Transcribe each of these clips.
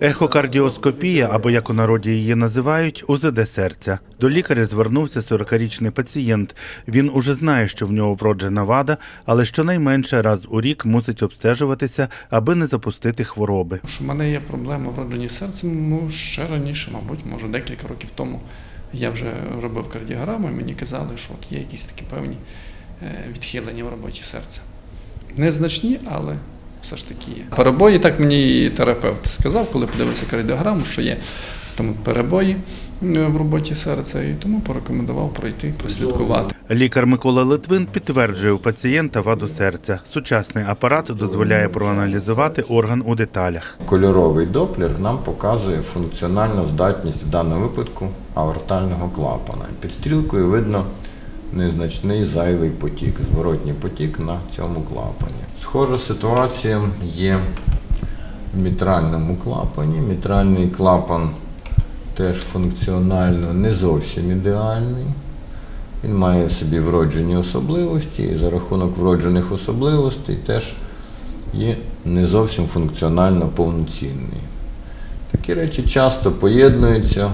Ехокардіоскопія, або як у народі її називають, УЗД серця. До лікаря звернувся 40-річний пацієнт. Він уже знає, що в нього вроджена вада, але щонайменше раз у рік мусить обстежуватися, аби не запустити хвороби. В мене є проблема вроджені серцем, ну ще раніше, мабуть, може декілька років тому я вже робив кардіограму, і мені казали, що от є якісь такі певні е, відхилення в роботі серця. Незначні, але все ж таки є. Перебої, так мені і терапевт сказав, коли подивився кардіограму, що є там перебої е, в роботі серця, і тому порекомендував пройти, прослідкувати. Лікар Микола Литвин підтверджує у пацієнта ваду серця. Сучасний апарат дозволяє проаналізувати орган у деталях. Кольоровий доплер нам показує функціональну здатність в даному випадку аортального клапана. Під стрілкою видно незначний зайвий потік, зворотній потік на цьому клапані. Схожа ситуація є в мітральному клапані. Мітральний клапан теж функціонально не зовсім ідеальний. Він має в собі вроджені особливості, і за рахунок вроджених особливостей теж є не зовсім функціонально повноцінний. Такі речі часто поєднуються,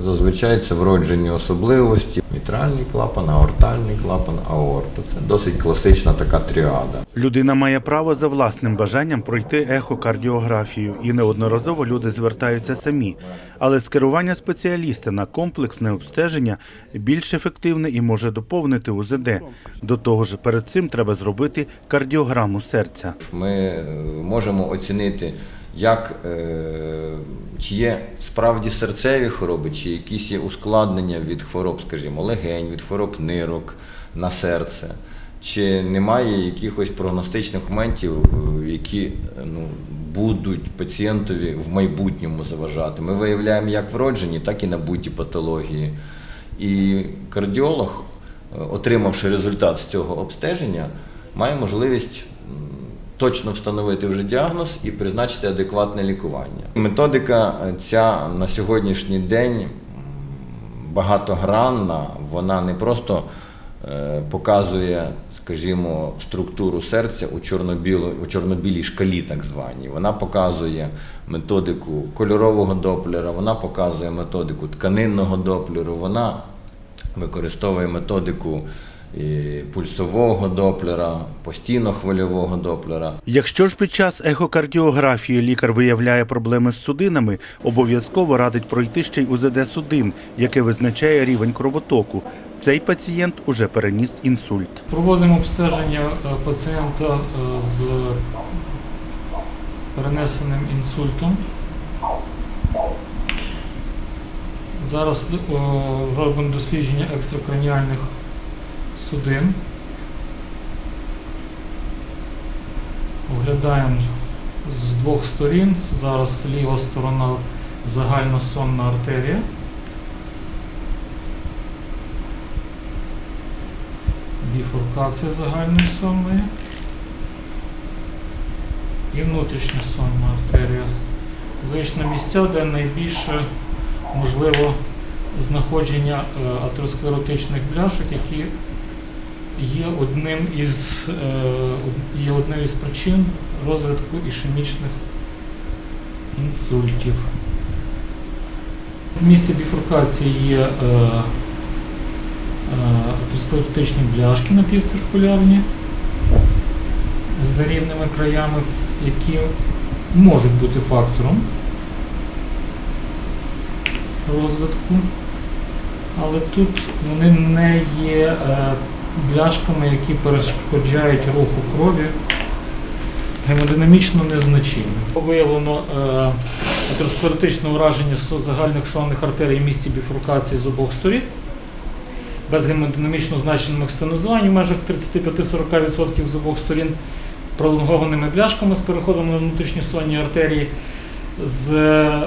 зазвичай це вроджені особливості. Мітральний клапан, аортальний клапан, аорта. Це досить класична така тріада. Людина має право за власним бажанням пройти ехокардіографію, і неодноразово люди звертаються самі. Але скерування спеціаліста на комплексне обстеження більш ефективне і може доповнити УЗД. До того ж, перед цим треба зробити кардіограму серця. Ми е, можемо оцінити, як, е, чи є справді серцеві хвороби, чи якісь є ускладнення від хвороб, скажімо, легень, від хвороб нирок на серце, чи немає якихось прогностичних моментів, е, які ну, будуть пацієнтові в майбутньому заважати. Ми виявляємо як вроджені, так і набуті патології. І кардіолог, е, отримавши результат з цього обстеження, має можливість точно встановити вже діагноз і призначити адекватне лікування. Методика е, ця на сьогоднішній день багатогранна, вона не просто е, показує, скажімо, структуру серця у, чорнобіло, у чорнобілій шкалі, так званій. Вона показує методику кольорового доплера, вона показує методику тканинного доплеру, вона використовує методику і пульсового доплера, постійно-хвильового доплера. Якщо ж під час ехокардіографії лікар виявляє проблеми з судинами, обов'язково радить пройти ще й УЗД судин, яке визначає рівень кровотоку. Цей пацієнт уже переніс інсульт. Проводимо обстеження е, пацієнта е, з перенесеним інсультом. Зараз е, робимо дослідження екстракраніальних судин. Оглядаємо з двох сторін. Зараз ліва сторона загальна сонна артерія. біфуркація загальної сонної і внутрішня сонна артерія. Звичайно, місця, де найбільше можливо знаходження е, атеросклеротичних бляшок, які є одним із, е, є одною із причин розвитку ішемічних інсультів. В місці біфуркації є е, атеросклеротичні бляшки напівциркулярні з нерівними краями, які можуть бути фактором розвитку, але тут вони не є е, бляшками, які перешкоджають руху крові гемодинамічно незначні. Виявлено е, атеросклеротичне ураження загальних сонних артерій в місці біфуркації з обох сторін без гемодинамічно значених стенозувань в межах 35-40% з обох сторін пролонгованими бляшками з переходом на внутрішні сонні артерії з, е,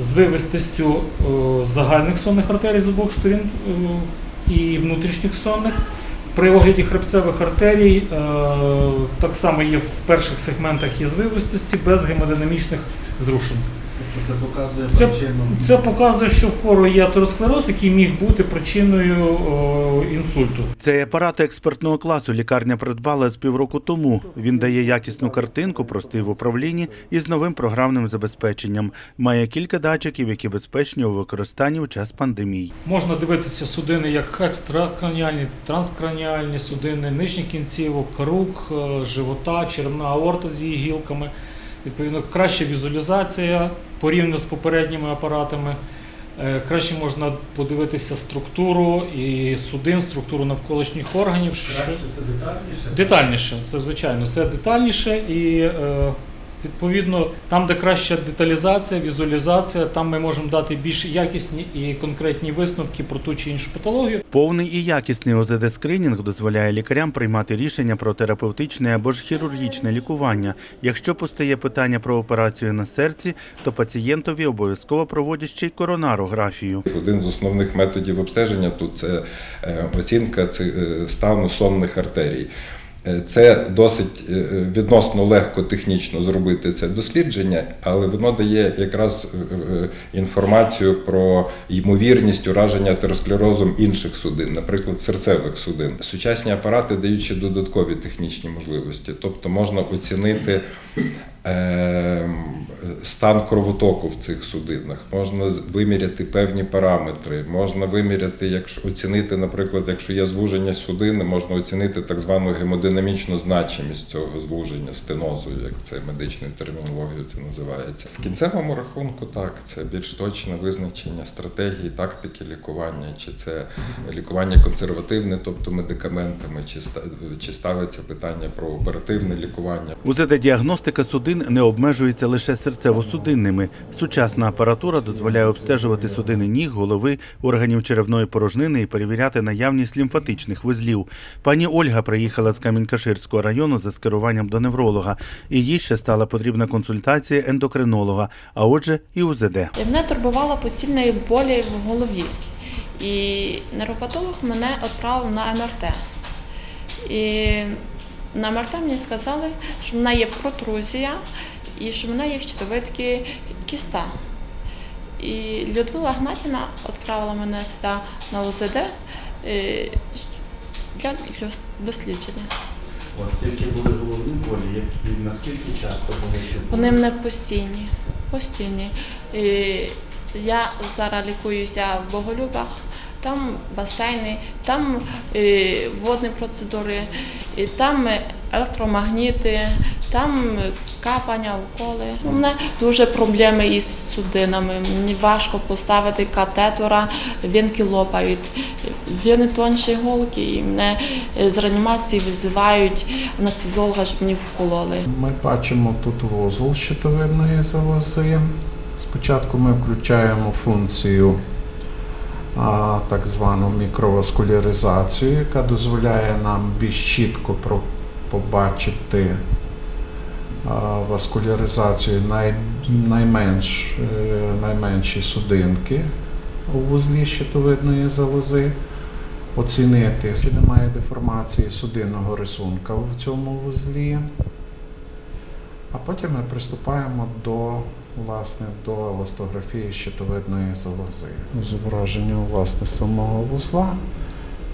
з вивистістю е, загальних сонних артерій з обох сторін і внутрішніх сонних. При огляді хребцевих артерій е, так само є в перших сегментах є звивистості без гемодинамічних зрушень. Це показує Це, це показує, що в хворого є атеросклероз, який міг бути причиною о, інсульту. Цей апарат експертного класу лікарня придбала з півроку тому. Він дає якісну картинку, простий в управлінні і з новим програмним забезпеченням. Має кілька датчиків, які безпечні у використанні в час пандемій. Можна дивитися судини як екстракраніальні, транскраніальні судини, нижніх кінцівок, рук, е, живота, черевна аорта з її гілками. Відповідно, краща візуалізація порівняно з попередніми апаратами. Е, Краще можна подивитися структуру і судин, структуру навколишніх органів. Краще це детальніше. Детальніше, це звичайно, це детальніше і е, відповідно там, де краща деталізація, візуалізація, там ми можемо дати більш якісні і конкретні висновки про ту чи іншу патологію. Повний і якісний ОЗД-скринінг дозволяє лікарям приймати рішення про терапевтичне або ж хірургічне лікування. Якщо постає питання про операцію на серці, то пацієнтові обов'язково проводять ще й коронарографію. Один з основних методів обстеження тут це е, оцінка е, стану сонних артерій. Е, Це досить е, відносно легко технічно зробити це дослідження, але воно дає якраз е, е, інформацію про ймовірність ураження атеросклерозом інших судин, наприклад, серцевих судин. Сучасні апарати дають ще додаткові технічні можливості, тобто можна оцінити е, стан кровотоку в цих судинах, можна виміряти певні параметри, можна виміряти, якщо оцінити, наприклад, якщо є звуження судини, можна оцінити так звану гемодинамічну значимість цього звуження стенозу, як це медичною термінологією це називається. В кінцевому рахунку так, це більш точне визначення стратегії, тактики лікування, чи це лікування консервативне, тобто медикаментами, чи ста- чи ставиться питання про оперативне лікування. УЗД-діагностика судин не обмежується лише серцево-судинними. Сучасна апаратура дозволяє обстежувати судини ніг, голови, органів черевної порожнини і перевіряти наявність лімфатичних вузлів. Пані Ольга приїхала з Камінькаширського району за скеруванням до невролога. І їй ще стала потрібна консультація ендокринолога, а отже, і УЗД. Мене турбувала постільної болі в голові. І нейропатолог мене відправив на МРТ. І на МРТ мені сказали, що в мене є протрузія і що в мене є в щитовидці кіста. І Людмила Гнатіна відправила мене сюди на УЗД е, для дослідження. Ось тільки були головні болі, і наскільки часто були ці Вони мене постійні. постійні. І я зараз лікуюся в Боголюбах, там басейни, там е, водні процедури, і там електромагніти, там капання, уколи. У мене дуже проблеми із судинами. Мені важко поставити катетора, вінки лопають, віни тонші голки, і мене е, з реанімації визивають анестезіолога, щоб мені вкололи. Ми бачимо тут вузол щитовидної залози. Спочатку ми включаємо функцію так звану мікроваскуляризацію, яка дозволяє нам більш чітко побачити васкуляризацію найменш, е, найменші судинки у вузлі щитовидної залози, оцінити, чи немає деформації судинного рисунка в цьому вузлі. А потім ми приступаємо до, власне, до еластографії щитовидної залози. Зображення власне самого вузла.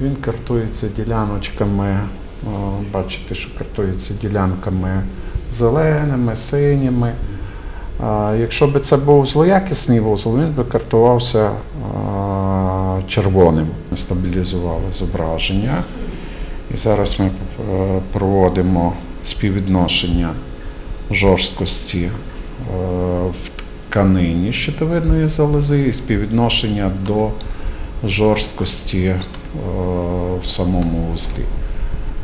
Він картується діляночками, бачите, що картується ділянками зеленими, синіми. Якщо б це був злоякісний вузол, він би картувався червоним. Стабілізували зображення. І зараз ми е, проводимо співвідношення жорсткості в тканині щитовидної залози і співвідношення до жорсткості е, в самому вузлі.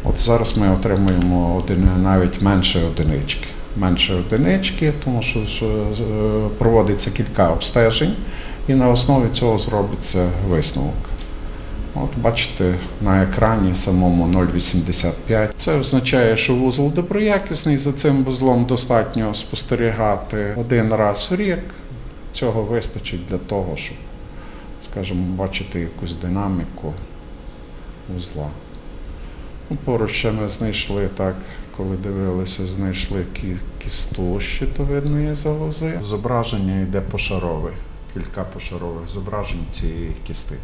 От зараз ми отримуємо навіть менше одинички. Менше одинички, тому що е, проводиться кілька обстежень, і на основі цього зробиться висновок. От бачите на екрані самому 0,85. Це означає, що вузол доброякісний. За цим вузлом достатньо спостерігати один раз в рік. Цього вистачить для того, щоб, скажімо, бачити якусь динаміку вузла. Ну, поруч ще ми знайшли так коли дивилися, знайшли кі- кісту щитовидної залози. Зображення йде пошарове, кілька пошарових зображень цієї кісти.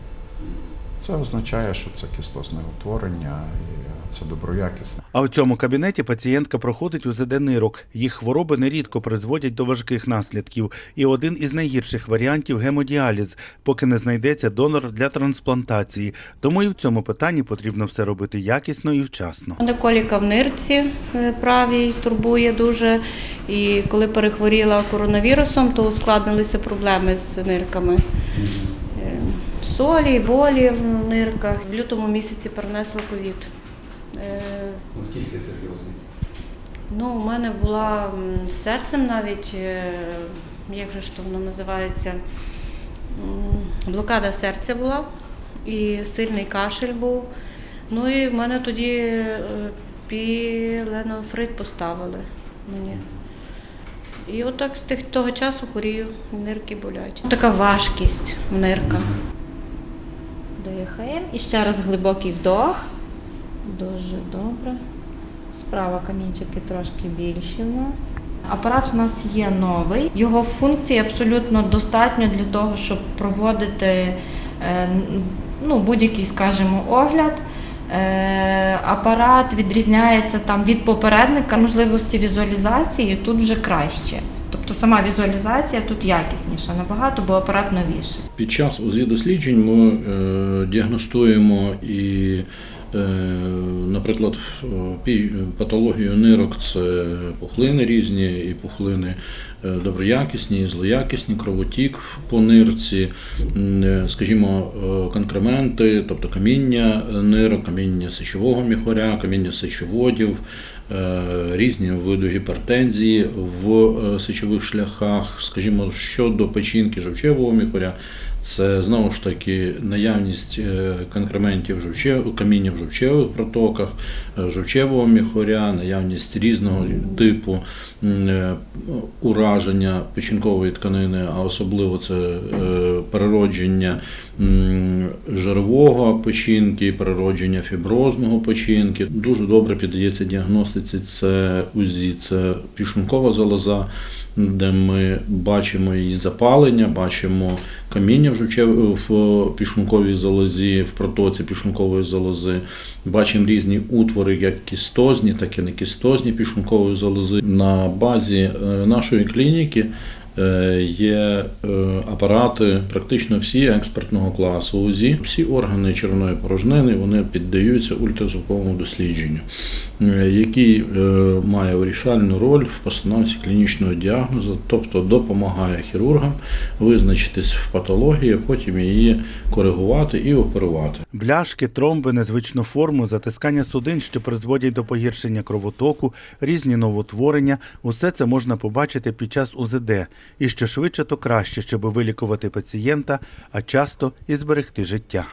Це означає, що це кістозне утворення і це доброякісне. А у цьому кабінеті пацієнтка проходить УЗД нирок. Їх хвороби нерідко призводять до важких наслідків. І один із найгірших варіантів гемодіаліз, поки не знайдеться донор для трансплантації. Тому і в цьому питанні потрібно все робити якісно і вчасно. Мене коліка в нирці е, правій турбує дуже. І коли перехворіла коронавірусом, то ускладнилися проблеми з нирками. Солі, болі в нирках. В лютому місяці перенесла ковід. Е, Наскільки серйозно? Ну, у мене була серцем навіть, е, як же ж то воно називається, блокада серця була, і сильний кашель був. Ну і в мене тоді е, піленофрит поставили мені. І отак з тих того часу хворію, нирки болять. Така важкість в нирках. Дихаємо. І ще раз глибокий вдох. Дуже добре. Справа камінчики трошки більші в нас. Апарат у нас є новий. Його функції абсолютно достатньо для того, щоб проводити е, ну, будь-який, скажімо, огляд. Е, Апарат відрізняється там від попередника, можливості візуалізації тут вже краще. Тобто сама візуалізація тут якісніша набагато, бо апарат новіший. Під час УЗІ досліджень ми е, діагностуємо і, е, наприклад, патологію нирок це пухлини різні, і пухлини е, доброякісні, і злоякісні, кровотік по нирці, е, скажімо, е, конкременти, тобто каміння нирок, каміння сечового міхоря, каміння сечоводів, е, різні види гіпертензії в е, сечових шляхах, скажімо, щодо печінки жовчевого міхоря, це знову ж таки наявність е, конкрементів жовчев, каміння в жовчевих протоках, е, жовчевого міхоря, наявність різного типу е, ураження печінкової тканини, а особливо це переродження жирового печінки, переродження фіброзного печінки. Дуже добре піддається діагностиці. Це УЗІ, це пішункова залоза, де ми бачимо її запалення, бачимо каміння в пішунковій залозі, в протоці пішункової залози. Бачимо різні утвори, як кістозні, так і не кістозні пішункової залози. На базі е, нашої клініки є е, апарати, практично всі експертного класу УЗІ. Всі органи червоної порожнини вони піддаються ультразвуковому дослідженню, е, який е, має вирішальну роль в постановці клінічного діагнозу, тобто допомагає хірургам визначитись в патології, потім її коригувати і оперувати. Бляшки, тромби, незвичну форму, затискання судин, що призводять до погіршення кровотоку, різні новотворення – усе це можна побачити під час УЗД. І що швидше, то краще, щоб вилікувати пацієнта, а часто і зберегти життя.